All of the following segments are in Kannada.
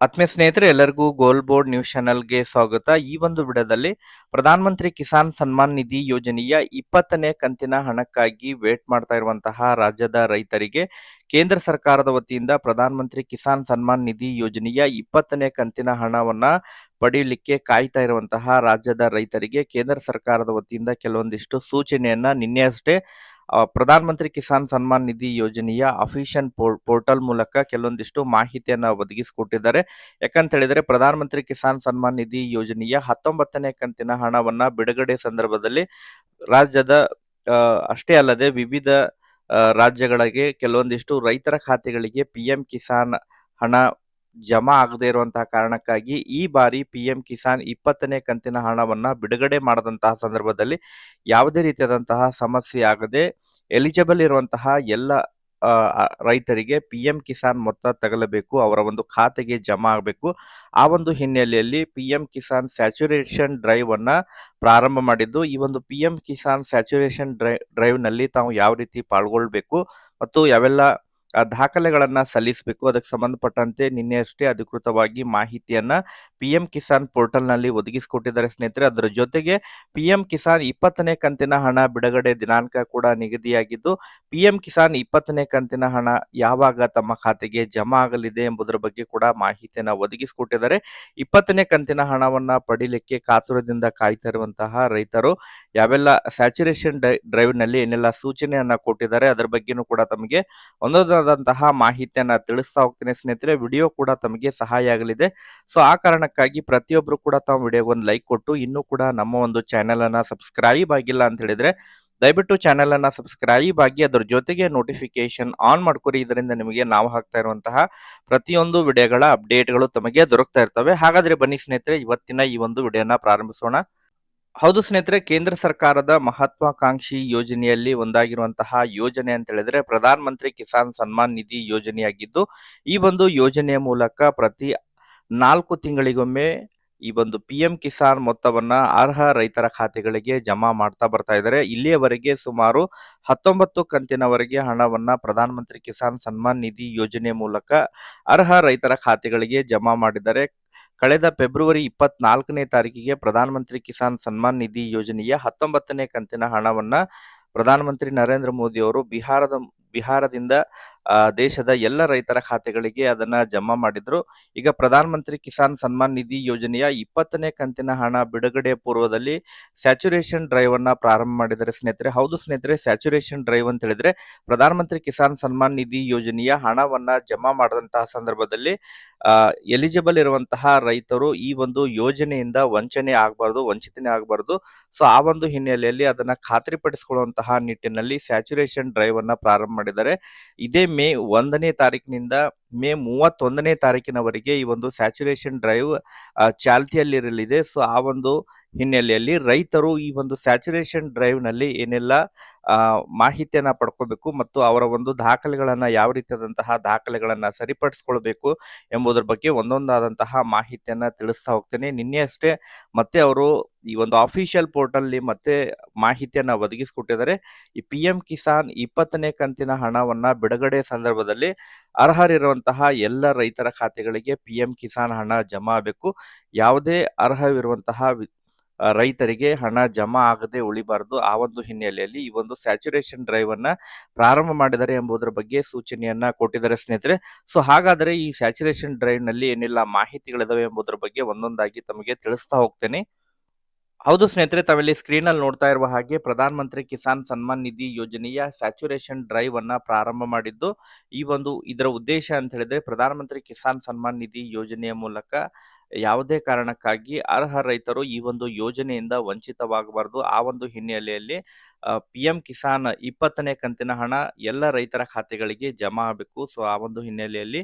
ಆತ್ಮೀಯ ಸ್ನೇಹಿತರೆ, ಎಲ್ಲರಿಗೂ ಗೋಲ್ ಬೋರ್ಡ್ ನ್ಯೂಸ್ ಚಾನೆಲ್ಗೆ ಸ್ವಾಗತ. ಈ ಒಂದು ವಿಡಿಯೋದಲ್ಲಿ ಪ್ರಧಾನ ಮಂತ್ರಿ ಕಿಸಾನ್ ಸನ್ಮಾನ್ ನಿಧಿ ಯೋಜನೆಯ ಇಪ್ಪತ್ತನೇ ಕಂತಿನ ಹಣಕ್ಕಾಗಿ ವೇಟ್ ಮಾಡ್ತಾ ಇರುವಂತಹ ರಾಜ್ಯದ ರೈತರಿಗೆ ಕೇಂದ್ರ ಸರ್ಕಾರದ ವತಿಯಿಂದ ಪ್ರಧಾನ ಮಂತ್ರಿ ಕಿಸಾನ್ ಸನ್ಮಾನ್ ನಿಧಿ ಯೋಜನೆಯ ಇಪ್ಪತ್ತನೇ ಕಂತಿನ ಹಣವನ್ನ ಪಡೆಯಲಿಕ್ಕೆ ಕಾಯ್ತಾ ಇರುವಂತಹ ರಾಜ್ಯದ ರೈತರಿಗೆ ಕೇಂದ್ರ ಸರ್ಕಾರದ ವತಿಯಿಂದ ಕೆಲವೊಂದಿಷ್ಟು ಸೂಚನೆಯನ್ನ ನಿನ್ನೆ ಅಷ್ಟೇ ಪ್ರಧಾನಮಂತ್ರಿ ಪ್ರಧಾನ ಮಂತ್ರಿ ಕಿಸಾನ್ ಸನ್ಮಾನ್ ನಿಧಿ ಯೋಜನೆಯ ಅಫಿಷಿಯನ್ ಪೋರ್ಟಲ್ ಮೂಲಕ ಕೆಲವೊಂದಿಷ್ಟು ಮಾಹಿತಿಯನ್ನ ಒದಗಿಸಿಕೊಟ್ಟಿದ್ದಾರೆ. ಯಾಕಂತ ಹೇಳಿದ್ರೆ ಪ್ರಧಾನ ಮಂತ್ರಿ ಕಿಸಾನ್ ಸನ್ಮಾನ್ ನಿಧಿ ಯೋಜನೆಯ ಹತ್ತೊಂಬತ್ತನೇ ಕಂತಿನ ಹಣವನ್ನ ಬಿಡುಗಡೆ ಸಂದರ್ಭದಲ್ಲಿ ರಾಜ್ಯದ ಅಷ್ಟೇ ಅಲ್ಲದೆ ವಿವಿಧ ರಾಜ್ಯಗಳಿಗೆ ಕೆಲವೊಂದಿಷ್ಟು ರೈತರ ಖಾತೆಗಳಿಗೆ ಪಿ ಕಿಸಾನ್ ಹಣ ಜಮಾ ಆಗದೆ ಇರುವಂತಹ ಕಾರಣಕ್ಕಾಗಿ ಈ ಬಾರಿ ಪಿ ಎಂ ಕಿಸಾನ್ ಇಪ್ಪತ್ತನೇ ಕಂತಿನ ಹಣವನ್ನ ಬಿಡುಗಡೆ ಮಾಡದಂತಹ ಸಂದರ್ಭದಲ್ಲಿ ಯಾವುದೇ ರೀತಿಯಾದಂತಹ ಸಮಸ್ಯೆ ಆಗದೆ ಎಲಿಜಿಬಲ್ ಇರುವಂತಹ ಎಲ್ಲ ರೈತರಿಗೆ ಪಿ ಎಂ ಕಿಸಾನ್ ಮೊತ್ತ ತಗಲಬೇಕು, ಅವರ ಒಂದು ಖಾತೆಗೆ ಜಮಾ ಆಗಬೇಕು. ಆ ಒಂದು ಹಿನ್ನೆಲೆಯಲ್ಲಿ P M Kisan saturation drive ಅನ್ನ ಪ್ರಾರಂಭ ಮಾಡಿದ್ದು, ಈ ಒಂದು P M Kisan saturation dry ಡ್ರೈವ್ನಲ್ಲಿ ತಾವು ಯಾವ ರೀತಿ ಪಾಲ್ಗೊಳ್ಬೇಕು ಮತ್ತು ಯಾವೆಲ್ಲ ದಾಖಲೆಗಳನ್ನ ಸಲ್ಲಿಸಬೇಕು. ಅದಕ್ಕೆ ಸಂಬಂಧಪಟ್ಟಂತೆ ನಿನ್ನೆ ಅಷ್ಟೇ ಅಧಿಕೃತವಾಗಿ ಮಾಹಿತಿಯನ್ನ ಪಿ ಎಂ ಕಿಸಾನ್ ಪೋರ್ಟಲ್ನಲ್ಲಿ ಒದಗಿಸಿಕೊಟ್ಟಿದ್ದಾರೆ ಸ್ನೇಹಿತರೆ. ಅದರ ಜೊತೆಗೆ ಪಿ ಎಂ ಕಿಸಾನ್ ಇಪ್ಪತ್ತನೇ ಕಂತಿನ ಹಣ ಬಿಡುಗಡೆ ದಿನಾಂಕ ಕೂಡ ನಿಗದಿಯಾಗಿದ್ದು ಪಿ ಎಂ ಕಿಸಾನ್ ಇಪ್ಪತ್ತನೇ ಕಂತಿನ ಹಣ ಯಾವಾಗ ತಮ್ಮ ಖಾತೆಗೆ ಜಮಾ ಆಗಲಿದೆ ಎಂಬುದರ ಬಗ್ಗೆ ಕೂಡ ಮಾಹಿತಿಯನ್ನ ಒದಗಿಸಿಕೊಟ್ಟಿದ್ದಾರೆ. ಇಪ್ಪತ್ತನೇ ಕಂತಿನ ಹಣವನ್ನ ಪಡೀಲಿಕ್ಕೆ ಕಾತುರದಿಂದ ಕಾಯ್ತಾ ಇರುವಂತಹ ರೈತರು ಯಾವೆಲ್ಲ ಸ್ಯಾಚುರೇಷನ್ ಡ್ರೈವ್ನಲ್ಲಿ ಏನೆಲ್ಲ ಸೂಚನೆಯನ್ನ ಕೊಟ್ಟಿದ್ದಾರೆ, ಅದರ ಬಗ್ಗೆನೂ ಕೂಡ ತಮಗೆ ಒಂದೊಂದಾದಂತಹ ಮಾಹಿತಿಯನ್ನ ತಿಳಿಸ್ತಾ ಹೋಗ್ತೀನಿ ಸ್ನೇಹಿತರೆ. ವಿಡಿಯೋ ಕೂಡ ತಮಗೆ ಸಹಾಯ ಆಗಲಿದೆ. ಸೊ ಆ ಕಾರಣಕ್ಕಾಗಿ ಪ್ರತಿಯೊಬ್ರು ಕೂಡ ತಮ್ಮ ವಿಡಿಯೋಗೆ ಒಂದು ಲೈಕ್ ಕೊಟ್ಟು, ಇನ್ನೂ ಕೂಡ ನಮ್ಮ ಒಂದು ಚಾನೆಲ್ ಅನ್ನ ಸಬ್ಸ್ಕ್ರೈಬ್ ಆಗಿಲ್ಲ ಅಂತ ಹೇಳಿದ್ರೆ, ದಯವಿಟ್ಟು ಚಾನೆಲ್ ಅನ್ನ ಸಬ್ಸ್ಕ್ರೈಬ್ ಆಗಿ ಅದ್ರ ಜೊತೆಗೆ ನೋಟಿಫಿಕೇಶನ್ ಆನ್ ಮಾಡ್ಕೊರಿ. ಇದರಿಂದ ನಿಮಗೆ ನಾವು ಹಾಕ್ತಾ ಇರುವಂತಹ ಪ್ರತಿಯೊಂದು ವಿಡಿಯೋಗಳ ಅಪ್ಡೇಟ್ಗಳು ತಮಗೆ ದೊರಕ್ತಾ ಇರ್ತವೆ. ಹಾಗಾದ್ರೆ ಬನ್ನಿ ಸ್ನೇಹಿತರೆ, ಇವತ್ತಿನ ಈ ಒಂದು ವಿಡಿಯೋನ ಪ್ರಾರಂಭಿಸೋಣ. ಹೌದು ಸ್ನೇಹಿತರೆ, ಕೇಂದ್ರ ಸರ್ಕಾರದ ಮಹತ್ವಾಕಾಂಕ್ಷಿ ಯೋಜನೆಯಲ್ಲಿ ಒಂದಾಗಿರುವಂತಹ ಯೋಜನೆ ಅಂತ ಹೇಳಿದ್ರೆ ಪ್ರಧಾನ ಮಂತ್ರಿ ಕಿಸಾನ್ ಸನ್ಮಾನ್ ನಿಧಿ ಯೋಜನೆಯಾಗಿದ್ದು, ಈ ಒಂದು ಯೋಜನೆಯ ಮೂಲಕ ಪ್ರತಿ ನಾಲ್ಕು ತಿಂಗಳಿಗೊಮ್ಮೆ ಈ ಒಂದು ಪಿ ಕಿಸಾನ್ ಮೊತ್ತವನ್ನ ಅರ್ಹ ರೈತರ ಖಾತೆಗಳಿಗೆ ಜಮಾ ಮಾಡ್ತಾ ಬರ್ತಾ ಇದ್ದಾರೆ. ಇಲ್ಲಿಯವರೆಗೆ ಸುಮಾರು ಹತ್ತೊಂಬತ್ತು ಕಂತಿನವರೆಗೆ ಹಣವನ್ನ ಪ್ರಧಾನ ಮಂತ್ರಿ ಕಿಸಾನ್ ಸನ್ಮಾನ್ ನಿಧಿ ಯೋಜನೆ ಮೂಲಕ ಅರ್ಹ ರೈತರ ಖಾತೆಗಳಿಗೆ ಜಮಾ ಮಾಡಿದ್ದಾರೆ. ಕಳೆದ ಫೆಬ್ರವರಿ ಇಪ್ಪತ್ನಾಲ್ಕನೇ ತಾರೀಕಿಗೆ ಪ್ರಧಾನಮಂತ್ರಿ ಕಿಸಾನ್ ಸನ್ಮಾನ್ ನಿಧಿ ಯೋಜನೆಯ ಹತ್ತೊಂಬತ್ತನೇ ಕಂತಿನ ಹಣವನ್ನು ಪ್ರಧಾನಮಂತ್ರಿ ನರೇಂದ್ರ ಮೋದಿ ಅವರು ಬಿಹಾರದ ಬಿಹಾರದಿಂದ ದೇಶದ ಎಲ್ಲ ರೈತರ ಖಾತೆಗಳಿಗೆ ಅದನ್ನ ಜಮಾ ಮಾಡಿದ್ರು. ಈಗ ಪ್ರಧಾನ ಮಂತ್ರಿ ಕಿಸಾನ್ ಸನ್ಮಾನ್ ನಿಧಿ ಯೋಜನೆಯ ಇಪ್ಪತ್ತನೇ ಕಂತಿನ ಹಣ ಬಿಡುಗಡೆ ಪೂರ್ವದಲ್ಲಿ ಸ್ಯಾಚುರೇಷನ್ ಡ್ರೈವ್ ಅನ್ನ ಪ್ರಾರಂಭ ಮಾಡಿದರೆ ಸ್ನೇಹಿತರೆ. ಹೌದು ಸ್ನೇಹಿತರೆ, ಸ್ಯಾಚುರೇಷನ್ ಡ್ರೈವ್ ಅಂತ ಹೇಳಿದ್ರೆ ಪ್ರಧಾನ ಮಂತ್ರಿ ಕಿಸಾನ್ ಸನ್ಮಾನ್ ನಿಧಿ ಯೋಜನೆಯ ಹಣವನ್ನ ಜಮಾ ಮಾಡಿದಂತಹ ಸಂದರ್ಭದಲ್ಲಿ ಎಲಿಜಿಬಲ್ ಇರುವಂತಹ ರೈತರು ಈ ಒಂದು ಯೋಜನೆಯಿಂದ ವಂಚನೆ ಆಗಬಾರ್ದು, ವಂಚಿತನೆ ಆಗಬಾರ್ದು. ಸೊ, ಆ ಒಂದು ಹಿನ್ನೆಲೆಯಲ್ಲಿ ಅದನ್ನ ಖಾತ್ರಿಪಡಿಸಿಕೊಳ್ಳುವಂತಹ ನಿಟ್ಟಿನಲ್ಲಿ ಸ್ಯಾಚುರೇಷನ್ ಡ್ರೈವ್ ಅನ್ನ ಪ್ರಾರಂಭ ಮಾಡಿದ್ದಾರೆ. ಇದೇ ಮೇ ಒಂದನೇ ತಾರೀಕಿನಿಂದ ಮೇ ಮೂವತ್ತೊಂದನೇ ತಾರೀಕಿನವರೆಗೆ ಈ ಒಂದು ಸ್ಯಾಚುರೇಷನ್ ಡ್ರೈವ್ ಚಾಲ್ತಿಯಲ್ಲಿರಲಿದೆ. ಸೊ, ಆ ಒಂದು ಹಿನ್ನೆಲೆಯಲ್ಲಿ ರೈತರು ಈ ಒಂದು ಸ್ಯಾಚುರೇಷನ್ ಡ್ರೈವ್ನಲ್ಲಿ ಏನೆಲ್ಲ ಮಾಹಿತಿಯನ್ನು ಪಡ್ಕೋಬೇಕು ಮತ್ತು ಅವರ ಒಂದು ದಾಖಲೆಗಳನ್ನು ಯಾವ ರೀತಿಯಾದಂತಹ ದಾಖಲೆಗಳನ್ನು ಸರಿಪಡಿಸ್ಕೊಳ್ಬೇಕು ಎಂಬುದರ ಬಗ್ಗೆ ಒಂದೊಂದಾದಂತಹ ಮಾಹಿತಿಯನ್ನು ತಿಳಿಸ್ತಾ ಹೋಗ್ತೇನೆ. ನಿನ್ನೆ ಅಷ್ಟೇ ಮತ್ತೆ ಅವರು ಈ ಒಂದು ಅಫಿಷಿಯಲ್ ಪೋರ್ಟಲ್ಲಿ ಮತ್ತೆ ಮಾಹಿತಿಯನ್ನು ಒದಗಿಸಿಕೊಟ್ಟಿದ್ದಾರೆ. ಈ ಪಿ ಕಿಸಾನ್ ಇಪ್ಪತ್ತನೇ ಕಂತಿನ ಹಣವನ್ನು ಬಿಡುಗಡೆ ಸಂದರ್ಭದಲ್ಲಿ ಅರ್ಹರಿರುವಂತಹ ಎಲ್ಲ ರೈತರ ಖಾತೆಗಳಿಗೆ ಪಿ ಎಂ ಕಿಸಾನ್ ಹಣ ಜಮಾ ಆಗಬೇಕು. ಯಾವುದೇ ಅರ್ಹವಿರುವಂತಹ ರೈತರಿಗೆ ಹಣ ಜಮಾ ಆಗದೆ ಉಳಿಬಾರದು. ಆ ಒಂದು ಹಿನ್ನೆಲೆಯಲ್ಲಿ ಈ ಒಂದು ಸ್ಯಾಚುರೇಷನ್ ಡ್ರೈವ್ ಅನ್ನ ಪ್ರಾರಂಭ ಮಾಡಿದ್ದಾರೆ ಎಂಬುದರ ಬಗ್ಗೆ ಸೂಚನೆಯನ್ನ ಕೊಟ್ಟಿದ್ದಾರೆ ಸ್ನೇಹಿತರೆ. ಸೊ, ಹಾಗಾದರೆ ಈ ಸ್ಯಾಚುರೇಷನ್ ಡ್ರೈವ್ನಲ್ಲಿ ಏನೆಲ್ಲ ಮಾಹಿತಿಗಳಿದಾವೆ ಎಂಬುದರ ಬಗ್ಗೆ ಒಂದೊಂದಾಗಿ ತಮಗೆ ತಿಳಿಸ್ತಾ ಹೋಗ್ತೇನೆ. ಹೌದು ಸ್ನೇಹಿತರೆ, ತಾವೆಲ್ಲಿ ಸ್ಕ್ರೀನ್ ಅಲ್ಲಿ ನೋಡ್ತಾ ಇರುವ ಹಾಗೆ ಪ್ರಧಾನ ಮಂತ್ರಿ ಕಿಸಾನ್ ಸನ್ಮಾನ್ ನಿಧಿ ಯೋಜನೆಯ ಸ್ಯಾಚುರೇಷನ್ ಡ್ರೈವ್ ಅನ್ನ ಪ್ರಾರಂಭ ಮಾಡಿದ್ದು, ಈ ಒಂದು ಇದರ ಉದ್ದೇಶ ಅಂತ ಹೇಳಿದ್ರೆ ಪ್ರಧಾನ ಮಂತ್ರಿ ಕಿಸಾನ್ ಸನ್ಮಾನ್ ನಿಧಿ ಯೋಜನೆಯ ಮೂಲಕ ಯಾವುದೇ ಕಾರಣಕ್ಕಾಗಿ ಅರ್ಹ ರೈತರು ಈ ಒಂದು ಯೋಜನೆಯಿಂದ ವಂಚಿತವಾಗಬಾರದು. ಆ ಒಂದು ಹಿನ್ನೆಲೆಯಲ್ಲಿ ಪಿ ಎಂ ಕಿಸಾನ್ ಇಪ್ಪತ್ತನೇ ಕಂತಿನ ಹಣ ಎಲ್ಲ ರೈತರ ಖಾತೆಗಳಿಗೆ ಜಮಾ ಆಗಬೇಕು. ಸೊ ಆ ಒಂದು ಹಿನ್ನೆಲೆಯಲ್ಲಿ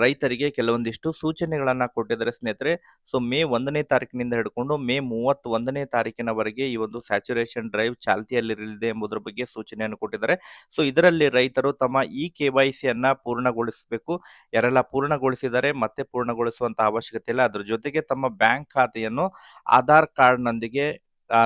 ರೈತರಿಗೆ ಕೆಲವೊಂದಿಷ್ಟು ಸೂಚನೆಗಳನ್ನು ಕೊಟ್ಟಿದ್ದಾರೆ ಸ್ನೇಹಿತರೆ. ಸೊ ಮೇ ಒಂದನೇ ತಾರೀಕಿನಿಂದ ಹಿಡ್ಕೊಂಡು ಮೇ ಮೂವತ್ತ್ ಒಂದನೇ ತಾರೀಕಿನವರೆಗೆ ಈ ಒಂದು ಸ್ಯಾಚುರೇಷನ್ ಡ್ರೈವ್ ಚಾಲ್ತಿಯಲ್ಲಿರಲಿದೆ ಎಂಬುದರ ಬಗ್ಗೆ ಸೂಚನೆಯನ್ನು ಕೊಟ್ಟಿದ್ದಾರೆ. ಸೊ ಇದರಲ್ಲಿ ರೈತರು ತಮ್ಮ ಇ ಕೆ ವೈ ಸಿಯನ್ನು ಪೂರ್ಣಗೊಳಿಸಬೇಕು. ಯಾರೆಲ್ಲ ಪೂರ್ಣಗೊಳಿಸಿದರೆ ಮತ್ತೆ ಪೂರ್ಣಗೊಳಿಸುವಂತಹ ಅವಶ್ಯಕತೆ ಇಲ್ಲ. ಅದರ ಜೊತೆಗೆ ತಮ್ಮ ಬ್ಯಾಂಕ್ ಖಾತೆಯನ್ನು ಆಧಾರ್ ಕಾರ್ಡ್ನೊಂದಿಗೆ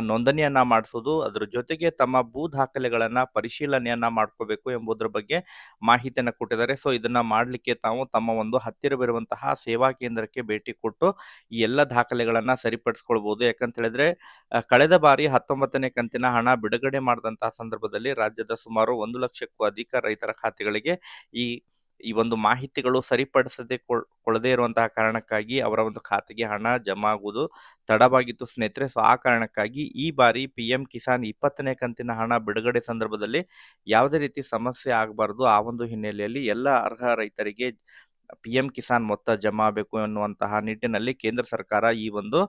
ನೋಂದಣಿಯನ್ನ ಮಾಡಿಸೋದು, ಅದ್ರ ಜೊತೆಗೆ ತಮ್ಮ ಭೂ ದಾಖಲೆಗಳನ್ನ ಪರಿಶೀಲನೆಯನ್ನ ಮಾಡ್ಕೋಬೇಕು ಎಂಬುದರ ಬಗ್ಗೆ ಮಾಹಿತಿಯನ್ನ ಕೊಟ್ಟಿದ್ದಾರೆ. ಸೊ, ಇದನ್ನ ಮಾಡಲಿಕ್ಕೆ ತಾವು ತಮ್ಮ ಒಂದು ಹತ್ತಿರವಿರುವಂತಹ ಸೇವಾ ಕೇಂದ್ರಕ್ಕೆ ಭೇಟಿ ಕೊಟ್ಟು ಈ ಎಲ್ಲ ದಾಖಲೆಗಳನ್ನ ಸರಿಪಡಿಸ್ಕೊಳ್ಬಹುದು ಯಾಕಂತ ಹೇಳಿದ್ರೆ ಕಳೆದ ಬಾರಿ ಹತ್ತೊಂಬತ್ತನೇ ಕಂತಿನ ಹಣ ಬಿಡುಗಡೆ ಮಾಡಿದಂತಹ ಸಂದರ್ಭದಲ್ಲಿ ರಾಜ್ಯದ ಸುಮಾರು ಒಂದು ಲಕ್ಷಕ್ಕೂ ಅಧಿಕ ರೈತರ ಖಾತೆಗಳಿಗೆ ಈ ಈ ಒಂದು ಮಾಹಿತಿಗಳು ಸರಿಪಡಿಸದೆ ಕೊಳದೇ ಇರುವಂತಹ ಕಾರಣಕ್ಕಾಗಿ ಅವರ ಒಂದು ಖಾತೆಗೆ ಹಣ ಜಮಾ ಆಗುವುದು ತಡವಾಗಿತ್ತು ಸ್ನೇಹಿತರೆ. ಸೊ, ಆ ಕಾರಣಕ್ಕಾಗಿ ಈ ಬಾರಿ ಪಿ ಎಂ ಕಿಸಾನ್ ಇಪ್ಪತ್ತನೇ ಕಂತಿನ ಹಣ ಬಿಡುಗಡೆ ಸಂದರ್ಭದಲ್ಲಿ ಯಾವುದೇ ರೀತಿ ಸಮಸ್ಯೆ ಆಗಬಾರದು. ಆ ಒಂದು ಹಿನ್ನೆಲೆಯಲ್ಲಿ ಎಲ್ಲ ಅರ್ಹ ರೈತರಿಗೆ ಪಿ ಎಂ ಕಿಸಾನ್ ಮೊತ್ತ ಜಮಾ ಆಗಬೇಕು ಎನ್ನುವಂತಹ ನಿಟ್ಟಿನಲ್ಲಿ ಕೇಂದ್ರ ಸರ್ಕಾರ ಈ ಒಂದು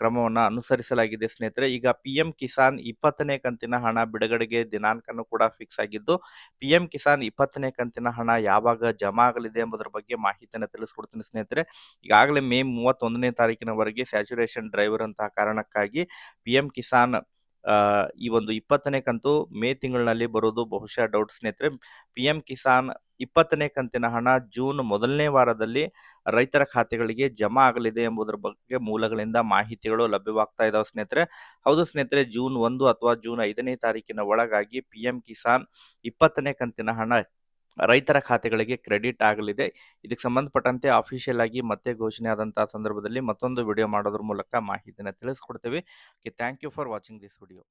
ಕ್ರಮವನ್ನು ಅನುಸರಿಸಲಾಗಿದೆ. ಸ್ನೇಹಿತರೆ, ಈಗ ಪಿ ಎಂ ಕಿಸಾನ್ ಇಪ್ಪತ್ತನೇ ಕಂತಿನ ಹಣ ಬಿಡುಗಡೆಗೆ ದಿನಾಂಕನೂ ಕೂಡ ಫಿಕ್ಸ್ ಆಗಿದ್ದು ಪಿ ಎಂ ಕಿಸಾನ್ ಇಪ್ಪತ್ತನೇ ಕಂತಿನ ಹಣ ಯಾವಾಗ ಜಮಾ ಆಗಲಿದೆ ಎಂಬುದರ ಬಗ್ಗೆ ಮಾಹಿತಿಯನ್ನು ತಿಳಿಸ್ಕೊಡ್ತೀನಿ ಸ್ನೇಹಿತರೆ. ಈಗಾಗಲೇ ಮೇ ಮೂವತ್ತೊಂದನೇ ತಾರೀಕಿನವರೆಗೆ ಸ್ಯಾಚುರೇಷನ್ ಡ್ರೈವರ್ ಅಂತಹ ಕಾರಣಕ್ಕಾಗಿ ಪಿ ಎಂ ಕಿಸಾನ್ ಈ ಒಂದು ಇಪ್ಪತ್ತನೇ ಕಂತು ಮೇ ತಿಂಗಳಿನಲ್ಲಿ ಬರೋದು ಬಹುಶಃ ಡೌಟ್ ಸ್ನೇಹಿತರೆ. ಪಿ ಎಂ ಕಿಸಾನ್ ಇಪ್ಪತ್ತನೇ ಕಂತಿನ ಹಣ ಜೂನ್ ಮೊದಲನೇ ವಾರದಲ್ಲಿ ರೈತರ ಖಾತೆಗಳಿಗೆ ಜಮಾ ಆಗಲಿದೆ ಎಂಬುದರ ಬಗ್ಗೆ ಮೂಲಗಳಿಂದ ಮಾಹಿತಿಗಳು ಲಭ್ಯವಾಗ್ತಾ ಇದಾವೆ ಸ್ನೇಹಿತರೆ. ಹೌದು ಸ್ನೇಹಿತರೆ, ಜೂನ್ ಒಂದು ಅಥವಾ ಜೂನ್ ಐದನೇ ತಾರೀಕಿನ ಒಳಗಾಗಿ ಪಿ ಎಂ ಕಿಸಾನ್ ಇಪ್ಪತ್ತನೇ ಕಂತಿನ ಹಣ ರೈತರ ಖಾತೆಗಳಿಗೆ ಕ್ರೆಡಿಟ್ ಆಗಲಿದೆ. ಇದಕ್ಕೆ ಸಂಬಂಧಪಟ್ಟಂತೆ ಅಫಿಷಿಯಲ್ ಆಗಿ ಮತ್ತೆ ಘೋಷಣೆ ಆದಂತಹ ಸಂದರ್ಭದಲ್ಲಿ ಮತ್ತೊಂದು ವಿಡಿಯೋ ಮಾಡೋದ್ರ ಮೂಲಕ ಮಾಹಿತಿಯನ್ನು ತಿಳಿಸ್ಕೊಡ್ತೇವೆ. Okay thank you for watching this video